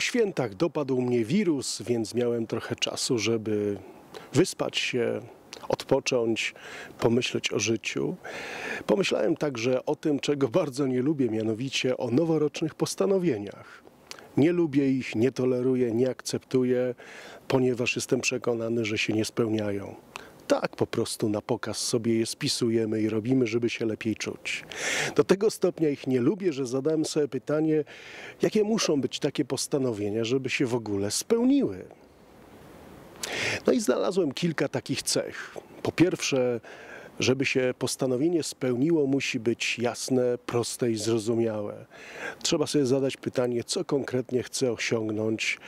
świętach dopadł mnie wirus, więc miałem trochę czasu, żeby wyspać się, odpocząć, pomyśleć o życiu. Pomyślałem także o tym, czego bardzo nie lubię, mianowicie o noworocznych postanowieniach. Nie lubię ich, nie toleruję, nie akceptuję, ponieważ jestem przekonany, że się nie spełniają. Tak po prostu na pokaz sobie je spisujemy i robimy, żeby się lepiej czuć. Do tego stopnia ich nie lubię, że zadałem sobie pytanie, jakie muszą być takie postanowienia, żeby się w ogóle spełniły. No i znalazłem kilka takich cech. Po pierwsze, żeby się postanowienie spełniło, musi być jasne, proste i zrozumiałe. Trzeba sobie zadać pytanie, co konkretnie chcę osiągnąć,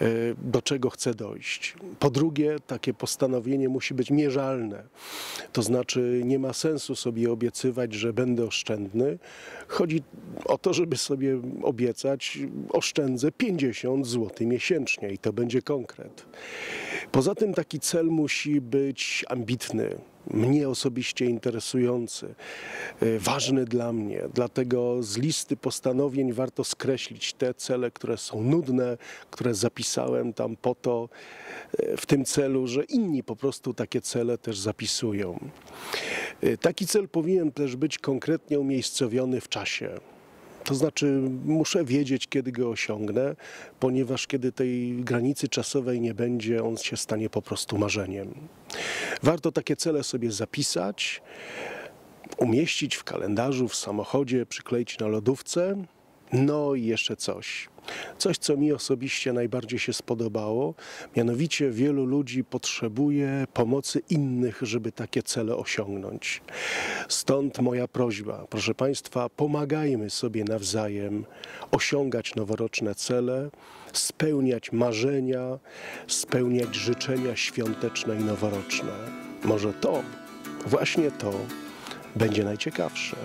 e, do czego chcę dojść. Po drugie, takie postanowienie musi być mierzalne. To znaczy, nie ma sensu sobie obiecywać, że będę oszczędny. Chodzi o to, żeby sobie obiecać, oszczędzę 50 zł miesięcznie i to będzie konkret. Poza tym taki cel musi być ambitny, mnie osobiście interesujący, y, ważny dla mnie. Dlatego z listy postanowień warto skreślić te cele, które są nudne, które zapisałem tam po to, y, w tym celu, że inni po prostu takie cele też zapisują. Y, Taki cel powinien też być konkretnie umiejscowiony w czasie. To znaczy, muszę wiedzieć, kiedy go osiągnę, ponieważ kiedy tej granicy czasowej nie będzie, on się stanie po prostu marzeniem. Warto takie cele sobie zapisać, umieścić w kalendarzu, w samochodzie, przykleić na lodówce. No i jeszcze coś. Coś, co mi osobiście najbardziej się spodobało, mianowicie wielu ludzi potrzebuje pomocy innych, żeby takie cele osiągnąć. Stąd moja prośba, proszę Państwa, pomagajmy sobie nawzajem osiągać noworoczne cele, spełniać marzenia, spełniać życzenia świąteczne i noworoczne. Może to, właśnie to będzie najciekawsze.